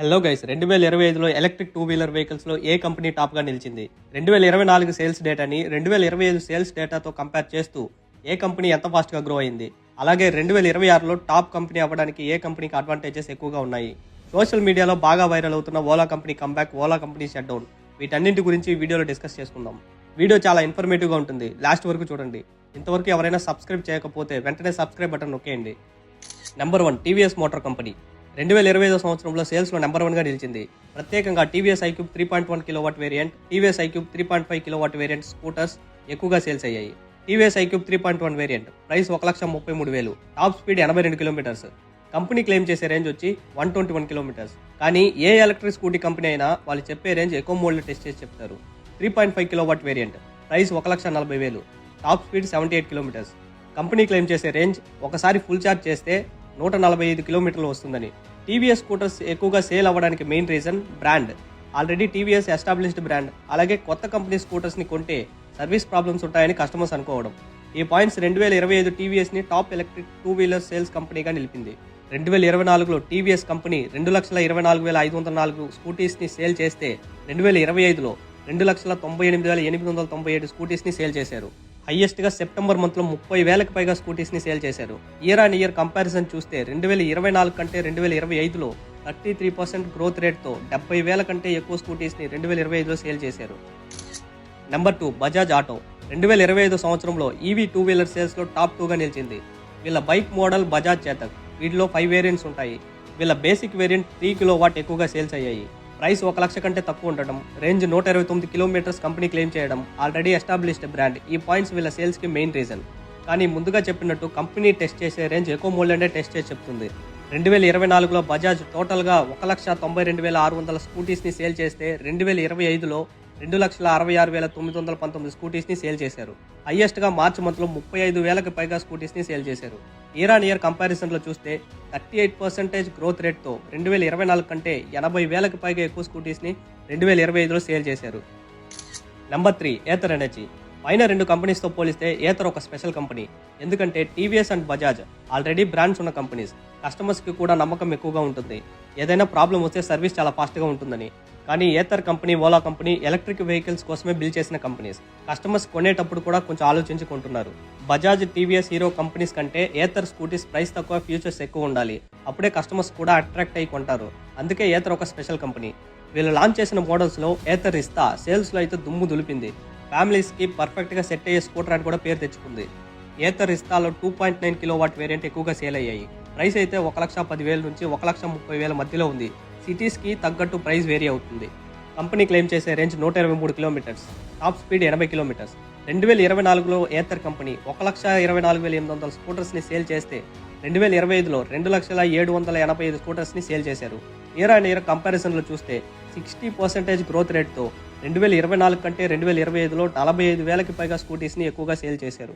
Hello guys రెండు వేల ఇరవై ఐదులో ఎలక్ట్రిక్ టూ వీలర్ వెహికల్స్లో ఏ కంపెనీ టాప్గా నిలిచింది? రెండు వేల ఇరవై నాలుగు సేల్స్ డేటాని రెండు వేల ఇరవై ఐదు సేల్స్ డేటాతో కంపేర్ చేస్తూ ఏ కంపెనీ ఎంత ఫాస్ట్గా గ్రో అయింది? అలాగే రెండు వేల ఇరవై ఆరులో టాప్ కంపెనీ అవ్వడానికి ఏ కంపెనీకి అడ్వాంటేజెస్ ఎక్కువగా ఉన్నాయి? సోషల్ మీడియాలో బాగా వైరల్ అవుతున్న Ola company comeback Ola company shut down వీటన్నింటి గురించి వీడియోలో డిస్కస్ చేసుకుందాం. వీడియో చాలా ఇన్ఫర్మేటివ్గా ఉంటుంది. లాస్ట్ వరకు చూడండి. ఇంతవరకు ఎవరైనా సబ్స్క్రైబ్ చేయకపోతే వెంటనే subscribe button నొక్కేయండి. Number one TVS motor company రెండు వేల ఇరవై ఐదో సంవత్సరంలో సేల్స్లో నెంబర్ వన్గా నిలిచింది. ప్రత్యేకంగా TVS iQube three point one kilowatt variant TVS iQube three point five kilowatt variant scooters ఎక్కువగా సేల్స్ అయ్యాయి. TVS iQube three point one variant price ఒక లక్ష ముప్పై మూడు వేలు టాప్ స్పీడ్ ఎనభై రెండు కిలోమీటర్స్. కంపెనీ క్లెయిమ్ చేసే రేంజ్ వచ్చి వన్ ట్వంటీ వన్ కిలోమీటర్స్. కానీ ఏ ఎలక్ట్రిక్ స్కూటీ కంపెనీ అయినా వాళ్ళు చెప్పే రేంజ్ ఎక్కువ మోడ్లో టెస్ట్ చేసి చెప్తారు. Three point five kilowatt variant price ఒక లక్ష నలభై వేలు top speed seventy eight kilometres. Company claim చేసే రేంజ్ ఒకసారి ఫుల్ ఛార్జ్ చేస్తే నూట నలభై ఐదు కిలోమీటర్లు వస్తుందని. టీవీఎస్ స్కూటర్స్ ఎక్కువగా సేల్ అవ్వడానికి main reason brand. Already TVS established brand. అలాగే కొత్త కంపెనీ స్కూటర్స్ని కొంటే సర్వీస్ ప్రాబ్లమ్స్ ఉంటాయని కస్టమర్స్ అనుకోవడం. ఈ పాయింట్స్ రెండు వేల ఇరవై ఐదు టీవీఎస్ని top electric two wheeler sales కంపెనీగా నిలిపింది. రెండు వేల ఇరవై నాలుగులో టీవీఎస్ కంపెనీ రెండు లక్షల ఇరవై నాలుగు వేల ఐదు వందల నాలుగు స్కూటీస్ని సేల్ చేస్తే రెండు వేల ఇరవై ఐదులో రెండు లక్షల తొంభై ఎనిమిది వేల ఎనిమిది వందల తొంభై ఏడు స్కూటీస్ని సేల్ చేశారు. హయ్యెస్ట్గా సెప్టెంబర్ మంత్లో ముప్పై వేలకు పైగా స్కూటీస్ని సేల్ చేశారు. ఇయర్ ఆన్ ఇయర్ కంపారిజన్ చూస్తే రెండు వేల ఇరవై నాలుగు కంటే రెండు వేల ఇరవై ఐదులో థర్టీ త్రీ పర్సెంట్ గ్రోత్ రేట్తో డెబ్బై వేల కంటే ఎక్కువ స్కూటీస్ని రెండు వేల ఇరవై ఐదులో సేల్ చేశారు. నెంబర్ టూ బజాజ్ ఆటో రెండు వేల ఇరవై ఐదు సంవత్సరంలో ఈవీ టూ వీలర్ సేల్స్లో టాప్ టూగా నిలిచింది. వీళ్ళ బైక్ మోడల్ బజాజ్ చేతక్. వీటిలో ఫైవ్ వేరియంట్స్ ఉంటాయి. వీళ్ళ basic variant three kilowatt ఎక్కువగా సేల్స్ అయ్యాయి. ప్రైస్ ఒక లక్ష కంటే తక్కువ ఉండడం రేంజ్ నూట ఇరవై తొమ్మిది కిలోమీటర్స్ కంపెనీ క్లెయిమ్ చేయడం ఆల్రెడీ ఎస్టాబ్లిష్డ్ బ్రాండ్ ఈ పాయింట్స్ వీళ్ళ సేల్స్కి మెయిన్ రీజన్ కానీ ముందుగా చెప్పినట్టు కంపెనీ టెస్ట్ చేసే రేంజ్ ఎక్కువ మూల్యండే టెస్ట్ చేసి చెప్తుంది. రెండు వేల ఇరవై నాలుగులో బజాజ్ టోటల్గా ఒక లక్ష తొంభై రెండు వేల ఆరు వందల స్కూటీస్ని సేల్ చేస్తే రెండు వేల ఇరవై ఐదులో రెండు లక్షల అరవై ఆరు వేల తొమ్మిది వందల పంతొమ్మిది స్కూటీస్ని సేల్ చేశారు. హైయెస్ట్గా మార్చి మంత్లో ముప్పై ఐదు వేలకు పైగా స్కూటీస్ని సేల్ చేశారు. ఇయర్ ఆన్ ఇయర్ కంపారిజన్లో చూస్తే థర్టీ ఎయిట్ పర్సెంటేజ్ గ్రోత్ రేట్తో రెండు వేల ఇరవై నాలుగు కంటే ఎనభై వేలకు పైగా ఎక్కువ స్కూటీస్ని రెండు వేల ఇరవై ఐదులో సేల్ చేశారు. Number three Ather Energy. పైన రెండు కంపెనీస్తో పోలిస్తే ఏతర్ ఒక స్పెషల్ కంపెనీ. ఎందుకంటే TVS and Bajaj already brands ఉన్న కంపెనీస్. కస్టమర్స్కి కూడా నమ్మకం ఎక్కువగా ఉంటుంది. ఏదైనా ప్రాబ్లం వస్తే సర్వీస్ చాలా ఫాస్ట్గా ఉంటుందని. కానీ Ather company Ola company electric vehicles కోసమే బిల్ చేసిన కంపెనీస్. కస్టమర్స్ కొనేటప్పుడు కూడా కొంచెం ఆలోచించుకుంటున్నారు. బజాజ్ టీవీఎస్ హీరో కంపెనీస్ కంటే ఏతర్ స్కూటీస్ ప్రైస్ తక్కువ ఫ్యూచర్స్ ఎక్కువ ఉండాలి. అప్పుడే కస్టమర్స్ కూడా అట్రాక్ట్ అయ్యి కొంటారు. అందుకే ఏతర్ ఒక స్పెషల్ కంపెనీ. వీళ్ళు లాంచ్ చేసిన మోడల్స్లో ఏతర్ ఇస్తా సేల్స్లో అయితే దుమ్ము దులిపింది. ఫ్యామిలీస్కి పర్ఫెక్ట్గా సెట్ అయ్యే స్కూటర్ అని కూడా పేరు తెచ్చుకుంది. Ather ఇస్తాలో two point nine kilowatt variant ఎక్కువగా సేల్ అయ్యాయి. ప్రైస్ అయితే ఒక లక్ష పదివేల నుంచి ఒక లక్ష ముప్పై వేల మధ్యలో ఉంది. సిటీస్కి తగ్గట్టు ప్రైస్ వేరీ అవుతుంది. కంపెనీ క్లెయిమ్ చేసే రేంజ్ నూట ఇరవై మూడు కిలోమీటర్స్. టాప్ స్పీడ్ ఎనభై కిలోమీటర్స్. రెండు వేల ఇరవై నాలుగులో ఏతర్ కంపెనీ ఒక లక్ష ఇరవై నాలుగు వేల ఎనిమిది వందల స్కూటర్స్ని సేల్ చేస్తే రెండు వేల ఇరవై ఐదులో రెండు లక్షల ఏడు వందల ఎనభై ఐదు స్కూటర్స్ని సేల్ చేశారు. ఇయర్ అండ్ ఇయర్ కంపారిజన్లో చూస్తే సిక్స్టీ పర్సెంటేజ్ గ్రోత్ రేట్తో రెండు వేల ఇరవై నాలుగు కంటే రెండు వేల ఇరవై ఐదులో నలభై ఐదు వేలకి పైగా స్కూటీస్ని ఎక్కువగా సేల్ చేశారు.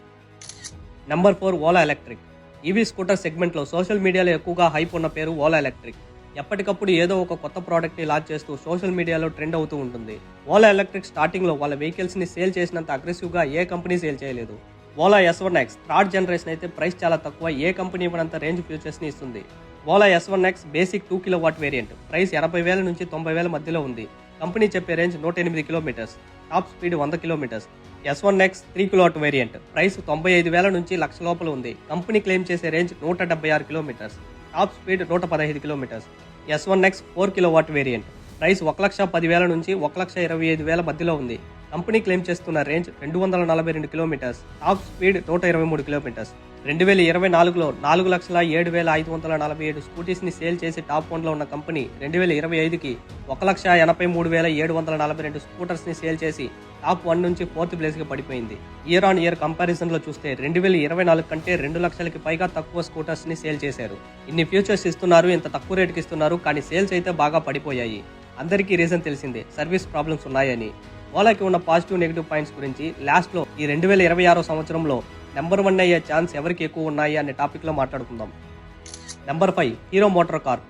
Number four Ola electric. EV scooter సెగ్మెంట్లో సోషల్ మీడియాలో ఎక్కువగా హైప్ ఉన్న పేరు ఓలా ఎలక్ట్రిక్. ఎప్పటికప్పుడు ఏదో ఒక కొత్త ప్రోడక్ట్ని లాంచ్ చేస్తూ సోషల్ మీడియాలో ట్రెండ్ అవుతూ ఉంటుంది. ఓలా ఎలక్ట్రిక్ స్టార్టింగ్లో వాళ్ళ వెహికల్స్ని సేల్ చేసినంత అగ్రెసివ్గా ఏ కంపెనీ సేల్ చేయలేదు. Ola S one X third generation అయితే ప్రైస్ చాలా తక్కువ ఏ కంపెనీ ఇవ్వనంత రేంజ్ ఫ్యూచర్స్ని ఇస్తుంది. Ola S one X basic two kilowatt variant. Price ఎనభై వేల నుంచి తొంభై వేల మధ్యలో ఉంది. కంపెనీ చెప్పే రేంజ్ నూట ఎనిమిది కిలోమీటర్స్. టాప్ స్పీడ్ వంద kilometres. S one X three kilowatt variant price తొంభై ఐదు వేల నుంచి లక్ష లోపల ఉంది. కంపెనీ క్లెయిమ్ చేసే రేంజ్ నూట డెబ్బై ఆరు కిలోమీటర్స్. టాప్ స్పీడ్ నూట పదహైదు kilometres. S one X four kilowatt variant price ఒక లక్ష పదివేల నుంచి ఒక లక్ష ఇరవై ఐదు వేల మధ్యలో ఉంది. కంపెనీ క్లెయిమ్ చేస్తున్న రేంజ్ రెండు వందల నలభై రెండు కిలోమీటర్స్. టాప్ స్పీడ్ నూట ఇరవై మూడు కిలోమీటర్స్. రెండు వేల ఇరవై నాలుగులో నాలుగు లక్షల ఏడు వేల ఐదు వందల నలభై ఏడు స్కూటీస్ని సేల్ చేసి టాప్ వన్లో ఉన్న కంపెనీ రెండు వేల ఇరవై ఐదుకి ఒక లక్ష ఎనభై మూడు వేల ఏడు వందల నలభై రెండు స్కూటర్స్ని సేల్ చేసి టాప్ వన్ నుంచి ఫోర్త్ ప్లేస్కి పడిపోయింది. ఇయర్ ఆన్ ఇయర్ కంపారిజన్లో చూస్తే రెండు వేల ఇరవై నాలుగు కంటే రెండు లక్షలకి పైగా తక్కువ స్కూటర్స్ని సేల్ చేశారు. ఇన్ని ఫ్యూచర్స్ ఇస్తున్నారు ఇంత తక్కువ రేటుకి ఇస్తున్నారు కానీ సేల్స్ అయితే బాగా పడిపోయాయి. అందరికీ రీజన్ తెలిసిందే సర్వీస్ ప్రాబ్లమ్స్ ఉన్నాయని. ఓలాకి ఉన్న పాజిటివ్ నెగిటివ్ పాయింట్స్ గురించి లాస్ట్లో ఈ రెండు వేల ఇరవై ఆరో సంవత్సరంలో నెంబర్ వన్ అయ్యే ఛాన్స్ ఎవరికి ఎక్కువ ఉన్నాయి అనే టాపిక్లో మాట్లాడుకుందాం. Number five Hero MotoCorp.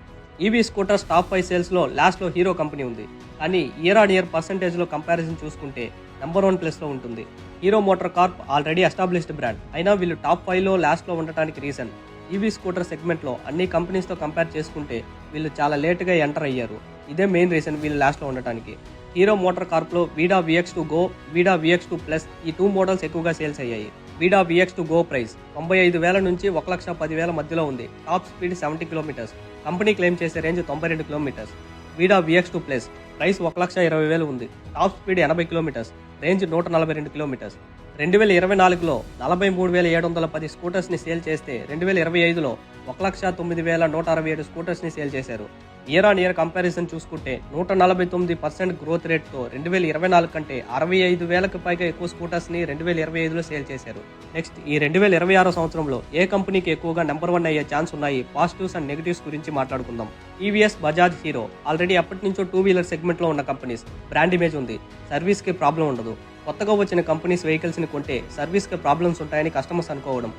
EV scooters top five సేల్స్లో లాస్ట్లో హీరో కంపెనీ ఉంది. కానీ ఇయర్ ఆన్ ఇయర్ పర్సంటేజ్లో కంపారిజన్ చూసుకుంటే నెంబర్ వన్ ప్లేస్లో ఉంటుంది. Hero MotoCorp already established brand. అయినా వీళ్ళు టాప్ ఫైవ్లో లాస్ట్లో ఉండటానికి రీజన్. ఈవీ స్కూటర్ సెగ్మెంట్లో అన్ని కంపెనీస్తో కంపేర్ చేసుకుంటే వీళ్ళు చాలా లేటుగా ఎంటర్ అయ్యారు. ఇదే మెయిన్ రీజన్ వీళ్ళు లాస్ట్లో ఉండటానికి. Hero motor కార్ప్లో Vida V X two go Vida V X two plus ఈ టూ మోడల్స్ ఎక్కువగా సేల్స్ అయ్యాయి. వీడా విఎక్స్ టు గో ప్రైస్ తొంభై ఐదు వేల నుంచి ఒక లక్ష పది వేల మధ్యలో ఉంది. Top speed seventy kilometres. Company claim చేసే రేంజ్ తొంభై రెండు కిలోమీటర్స్. వీడా విఎక్స్ టూ ప్లస్ ప్రైస్ ఒక లక్ష ఇరవై వేలు ఉంది. టాప్ స్పీడ్ ఎనభై కిలోమీటర్స్. రేంజ్ నూట నలభై రెండు కిలోమీటర్స్. రెండు వేల ఇరవై నాలుగులో నలభై మూడు వేల ఏడు వందల పది స్కూటర్స్ని సేల్ చేస్తే రెండు వేల ఇరవై ఐదులో ఒక లక్ష తొమ్మిది వేల నూట అరవై ఏడు స్కూటర్స్ని సేల్ చేశారు. ఇయర్ ఆన్ ఇయర్ కంపారిజన్ చూసుకుంటే నూట నలభై తొమ్మిది పర్సెంట్ గ్రోత్ రేట్తో రెండు వేల ఇరవై నాలుగు కంటే అరవై ఐదు వేలకు పైగా ఎక్కువ స్కూటర్స్ని రెండు వేల ఇరవై ఐదులో సేల్ చేశారు. నెక్స్ట్ ఈ రెండు వేల ఇరవై ఆరో సంవత్సరంలో ఏ కంపెనీకి ఎక్కువగా నెంబర్ వన్ అయ్యే ఛాన్స్ ఉన్నాయి? పాజిటివ్స్ అండ్ నెగిటివ్స్ గురించి మాట్లాడుకుందాం. టీవీఎస్ బజాజ్ హీరో ఆల్రెడీ అప్పటి నుంచో టూ వీలర్ సెగ్మెంట్లో ఉన్న కంపెనీస్ బ్రాండ్ ఇమేజ్ ఉంది. సర్వీస్కి ప్రాబ్లం ఉండదు. కొత్తగా వచ్చిన కంపెనీస్ వెహికల్స్ని కొంటే సర్వీస్కి ప్రాబ్లమ్స్ ఉంటాయని కస్టమర్స్ అనుకోవడం.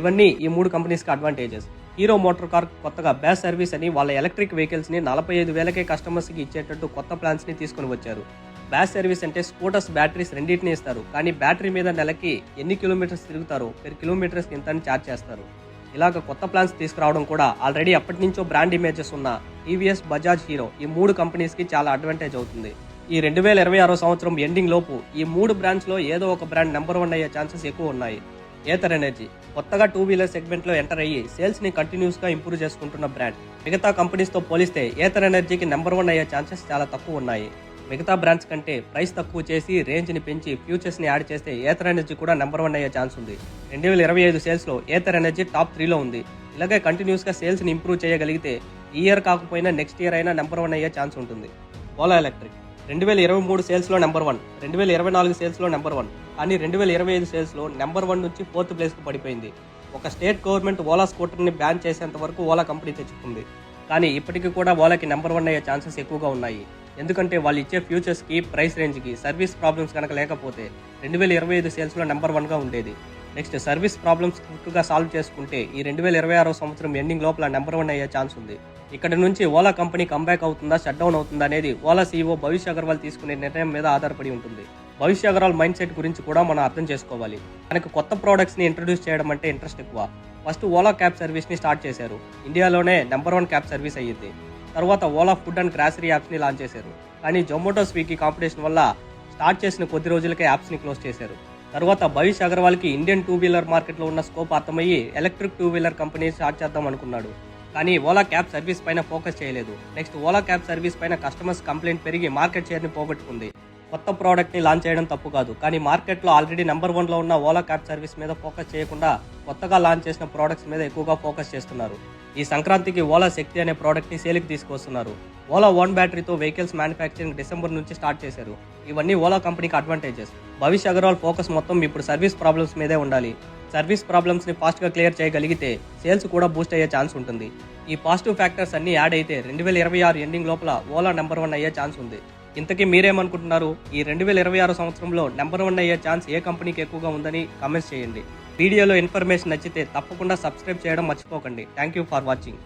ఇవన్నీ ఈ మూడు కంపెనీస్కి అడ్వాంటేజెస్ హీరో మోటార్ కార్ కొత్తగా బ్యాస్ సర్వీస్ అని వాళ్ళ ఎలక్ట్రిక్ వెహికల్స్ని నలభై ఐదు వేలకే కస్టమర్స్కి ఇచ్చేటట్టు కొత్త ప్లాన్స్ని తీసుకొని వచ్చారు. బ్యాస్ సర్వీస్ అంటే స్కూటర్స్ బ్యాటరీస్ రెండింటిని ఇస్తారు. కానీ బ్యాటరీ మీద నెలకి ఎన్ని కిలోమీటర్స్ తిరుగుతారో? పెర్ కిలోమీటర్స్ ఇంత అని ఛార్జ్ చేస్తారు. ఇలాగ కొత్త ప్లాన్స్ తీసుకురావడం కూడా ఆల్రెడీ అప్పటి నుంచో బ్రాండ్ ఇమేజెస్ ఉన్న టీవీఎస్ బజాజ్ హీరో ఈ మూడు కంపెనీస్కి చాలా అడ్వాంటేజ్ అవుతుంది. ఈ రెండు వేల ఇరవై ఆరో సంవత్సరం ఎండింగ్ లోపు ఈ మూడు బ్రాండ్స్లో ఏదో ఒక బ్రాండ్ నెంబర్ వన్ అయ్యే ఛాన్సెస్ ఎక్కువ ఉన్నాయి. ఏతర్ ఎనర్జీ. కొత్తగా టూ వీలర్ సెగ్మెంట్లో ఎంటర్ అయ్యి సేల్స్ని కంటిన్యూస్గా ఇంప్రూవ్ చేసుకుంటున్న బ్రాండ్. మిగతా కంపెనీస్తో పోలిస్తే ఏతర్ ఎనర్జీకి నెంబర్ వన్ అయ్యే ఛాన్సెస్ చాలా తక్కువ ఉన్నాయి. మిగతా బ్రాండ్స్ కంటే ప్రైస్ తక్కువ చేసి రేంజ్ని పెంచి ఫ్యూచర్స్ని యాడ్ చేస్తే ఏతర్ ఎనర్జీ కూడా నెంబర్ వన్ అయ్యే ఛాన్స్ ఉంది. రెండు వేల ఇరవై ఐదు సేల్స్లో ఏతర్ ఎనర్జీ టాప్ త్రీలో ఉంది. ఇలాగే కంటిన్యూస్గా సేల్స్ని ఇంప్రూవ్ చేయగలిగితే ఈ ఇయర్ కాకపోయినా నెక్స్ట్ ఇయర్ అయినా నెంబర్ వన్ అయ్యే ఛాన్స్ ఉంటుంది. ఓలా ఎలక్ట్రిక్. రెండు వేల ఇరవై మూడు సేల్స్లో నెంబర్ వన్. రెండు వేల ఇరవై నాలుగు సేల్స్లో నెంబర్ వన్. కానీ రెండు వేల ఇరవై ఐదు సేల్స్లో నెంబర్ వన్ నుంచి ఫోర్త్ ప్లేస్కి పడిపోయింది. ఒక స్టేట్ గవర్నమెంట్ ఓలా స్కూటర్ని బ్యాన్ చేసేంత వరకు ఓలా కంపెనీ తెచ్చుకుంది. కానీ ఇప్పటికీ కూడా ఓలాకి నెంబర్ వన్ అయ్యే ఛాన్సెస్ ఎక్కువగా ఉన్నాయి. ఎందుకంటే వాళ్ళు ఇచ్చే ఫ్యూచర్స్కి ప్రైస్ రేంజ్కి సర్వీస్ ప్రాబ్లమ్స్ కనుక లేకపోతే రెండు వేల ఇరవై ఐదు సేల్స్లో నెంబర్ వన్గా ఉండేది. నెక్స్ట్ సర్వీస్ ప్రాబ్లమ్స్ క్విక్గా సాల్వ్ చేసుకుంటే ఈ రెండు వేల ఇరవై ఆరో సంవత్సరం ఎండింగ్ లోపల నెంబర్ వన్ అయ్యే ఛాన్స్ ఉంది. ఇక్కడ నుంచి ఓలా కంపెనీ కంబ్యాక్ అవుతుందా షట్ డౌన్ అవుతుందా అనేది ఓలా సీఈఓ భవిష్య అగర్వాల్ తీసుకునే నిర్ణయం మీద ఆధారపడి ఉంటుంది. భవిష్య అగర్వాల్ మైండ్ సెట్ గురించి కూడా మనం అర్థం చేసుకోవాలి. మనకు కొత్త ప్రోడక్ట్స్ని ఇంట్రడ్యూస్ చేయడం అంటే ఇంట్రెస్ట్ ఎక్కువ. ఫస్ట్ ఓలా క్యాబ్ సర్వీస్ని స్టార్ట్ చేశారు. ఇండియాలోనే నెంబర్ వన్ క్యాబ్ సర్వీస్ అయ్యింది. తర్వాత ఓలా ఫుడ్ అండ్ గ్రాసరీ యాప్స్ని లాంచ్ చేశారు. కానీ జొమాటో స్విగ్గీ కాంపిటీషన్ వల్ల స్టార్ట్ చేసిన కొద్ది రోజులకే యాప్స్ని క్లోజ్ చేశారు. తర్వాత భవిష్ అగర్వాల్కి ఇండియన్ టూ వీలర్ మార్కెట్లో ఉన్న స్కోప్ అర్థమయ్యి electric two wheeler company start చేద్దాం అనుకున్నాడు. కానీ ఓలా క్యాబ్ సర్వీస్ పైన ఫోకస్ చేయలేదు. నెక్స్ట్ ఓలా క్యాబ్ సర్వీస్ పైన కస్టమర్స్ కంప్లైంట్ పెరిగి మార్కెట్ షేర్ని పోగొట్టుకుంది. కొత్త ప్రోడక్ట్ని లాంచ్ చేయడం తప్పు కాదు. కానీ మార్కెట్లో ఆల్రెడీ నెంబర్ వన్లో ఉన్న ఓలా క్యాబ్ సర్వీస్ మీద ఫోకస్ చేయకుండా కొత్తగా లాంచ్ చేసిన ప్రోడక్ట్స్ మీద ఎక్కువగా ఫోకస్ చేస్తున్నారు. ఈ సంక్రాంతికి ఓలా శక్తి అనే ప్రోడక్ట్ని సేల్కి తీసుకొస్తున్నారు ఓలా వన్ బ్యాటరీతో వెహికల్స్ మ్యానుఫ్యాక్చరింగ్ డిసెంబర్ నుంచి స్టార్ట్ చేశారు. ఇవన్నీ ఓలా కంపెనీకి అడ్వాంటేజెస్ భవిష్ అగర్వాల్ ఫోకస్ మొత్తం ఇప్పుడు సర్వీస్ ప్రాబ్లమ్స్ మీదే ఉండాలి. సర్వీస్ ప్రాబ్లమ్స్ని ఫాస్ట్గా క్లియర్ చేయగలిగితే సేల్స్ కూడా బూస్ట్ అయ్యే ఛాన్స్ ఉంటుంది. ఈ పాజిటివ్ ఫ్యాక్టర్స్ అన్ని యాడ్ అయితే రెండు వేల ఇరవై ఆరు ఎండింగ్ లోపల ఓలా నెంబర్ వన్ అయ్యే ఛాన్స్ ఉంది. ఇంతకీ మీరేమనుకుంటున్నారు? ఈ రెండు వేల ఇరవై ఆరు సంవత్సరంలో నెంబర్ వన్ అయ్యే ఛాన్స్ ఏ కంపెనీకి ఎక్కువగా ఉందని కామెంట్స్ చేయండి. వీడియోలో ఇన్ఫర్మేషన్ నచ్చితే తప్పకుండా సబ్స్క్రైబ్ చేయడం మర్చిపోకండి. Thank you for watching.